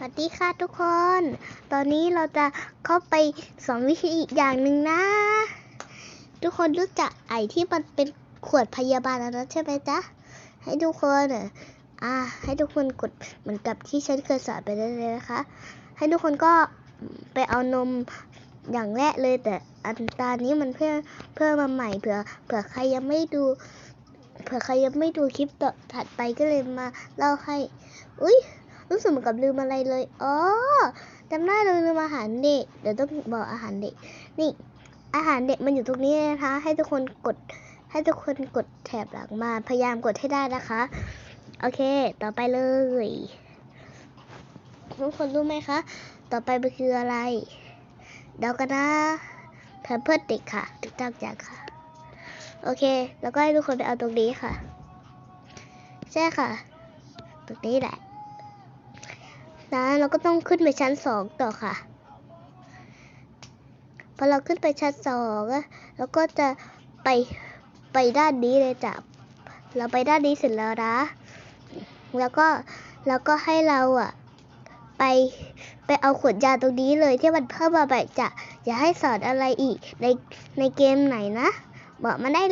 สวัสดีค่ะทุกคน ตอนนี้เราจะเข้าไปสอนวิธีอีกอย่างหนึ่งนะ ทุกคนรู้จักไอที่มันเป็นขวดพยาบาลอันนั้นใช่ไหมจ๊ะ ให้ทุกคนอ่า ให้ทุกคนกดเหมือนกับที่ฉันเคยสอนไปได้เลยนะคะ ให้ทุกคนก็ไปเอานมอย่างแรกเลยแต่อันตานี้มันเพื่อเพื่อมาใหม่เผื่อเผื่อใครยังไม่ดูเผื่อใครยังไม่ดูคลิปต่อถัดไปก็เลยมาเล่าให้ อุ้ย รู้สึกเหมือนกับลืมอะไรเลยอ๋อจำได้เลยลืมอาหารเด็ก เดี๋ยวต้องบอกอาหารเด็ก นี่ อาหารเด็กมันอยู่ตรงนี้นะคะ ให้ทุกคนกด ให้ทุกคนกดแถบหลังมา พยายามกดให้ได้นะคะ โอเค ต่อไปเลยทุกคนรู้ไหมคะ ต่อไปมันคืออะไร เดากันนะแพมเพิร์ดเด็กค่ะถูกต้องอย่างค่ะ โอเค แล้วก็ให้ทุกคนไปเอาตรงนี้ค่ะ ใช่ค่ะ ตรงนี้แหละ นะเราก็ต้องขึ้นไปชั้นสองต่อค่ะ พอเราขึ้นไปชั้นสองเราก็จะไปไปด้านนี้เลยจ้ะ เราไปด้านนี้เสร็จแล้วนะ แล้วก็แล้วก็ให้เราอะไปไปเอาขวดยาตรงนี้เลยที่มันเพิ่มมาใหม่จ้ะอย่าให้สอนอะไรอีกในในเกมไหนนะ บอกมาได้เลย